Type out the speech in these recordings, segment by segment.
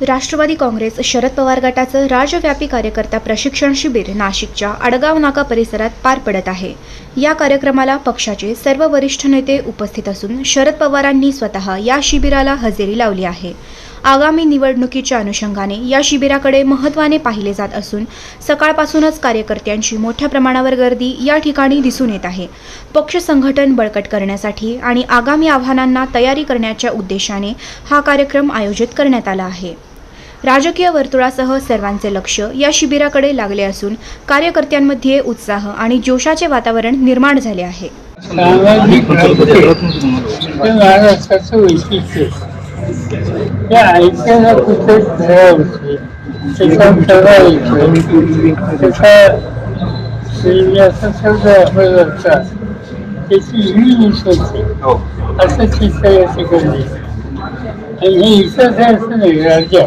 राष्ट्रवादी काँग्रेस शरद पवार गटाचं राज्यव्यापी कार्यकर्ता प्रशिक्षण शिबिर नाशिकच्या आडगाव नाका परिसरात पार पडत आहे. या कार्यक्रमाला पक्षाचे सर्व वरिष्ठ नेते उपस्थित असून शरद पवारांनी स्वतः या शिबिराला हजेरी लावली आहे. आगामी निवडणुकीच्या अनुषंगाने या शिबिराकडे महत्त्वाने पाहिले जात असून सकाळपासूनच कार्यकर्त्यांची मोठ्या प्रमाणावर गर्दी या ठिकाणी दिसून येत आहे. पक्ष संघटन बळकट करण्यासाठी आणि आगामी आव्हानांना तयारी करण्याच्या उद्देशाने हा कार्यक्रम आयोजित करण्यात आला आहे. राजकीय वर्तुळासह सर्वांचे लक्ष या शिबिराकडे लागले असून कार्यकर्त्यांमध्ये उत्साह आणि जोशाचे वातावरण निर्माण झाले आहे. सामाजिक हे. महाराष्ट्राचं वैशिष्ट्य त्या ऐकायला कुठे धरावते त्याचा ठरावायचं त्याचा याचा शब्द वापरला जातात त्याची ही होते असं चित्र या ठिकाणी आणि हे इतर असं नाही राज्य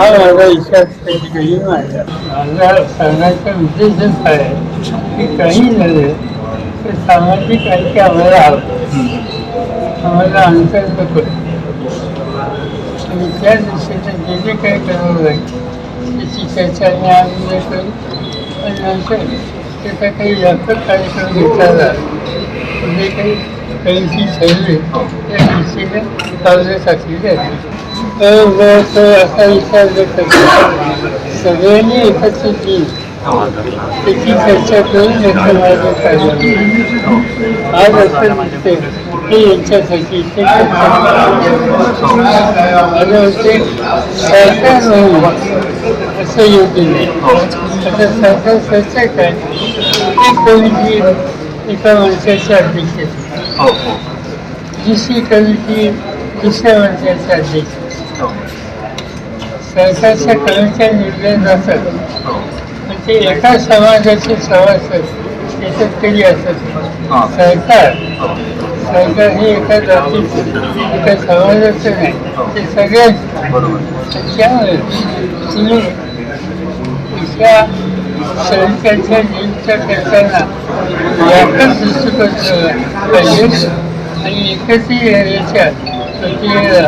हा माझा विश्वास त्या माझा माझा सांगायचा उद्देशच आहे की काही झालं तर सामाजिक ऐक्य आम्हाला हवं आम्हाला अंतर नको आणि त्या जे जे काही करावं लागेल ते चर्चा आणि आम्ही करू आणि नंतर त्याचा काही जास्त कार्यक्रम घेतला जे काही त्या दृष्टीने तर असा विचार जर करतो. सगळ्यांनी एकत्रित येईल त्याची चर्चा करून नंतर मार्ग आज असं दिसते की यांच्यासाठी ते सरकार असं योग्य नाही. आता सरकार चर्चा काय? ती एका माणसाच्या अध्यक्षतेखाली दुसरी कमिटी दुसऱ्या माणसाच्या अध्यक्ष सरकारच्या कर्मचारी निर्णय नसत पण ते एका समाजाचे सभासद त्याच्यात कधी असत सरकार सरकार हे एका जातीचं एका समाजाचं नाही ते सगळ्याच त्यामुळे तुम्ही दुसऱ्या सरकारच्या नियुक्त करताना याचाच दृष्टिकोन ठेवला पाहिजे आणि एकत्रित याच्या प्रक्रियेला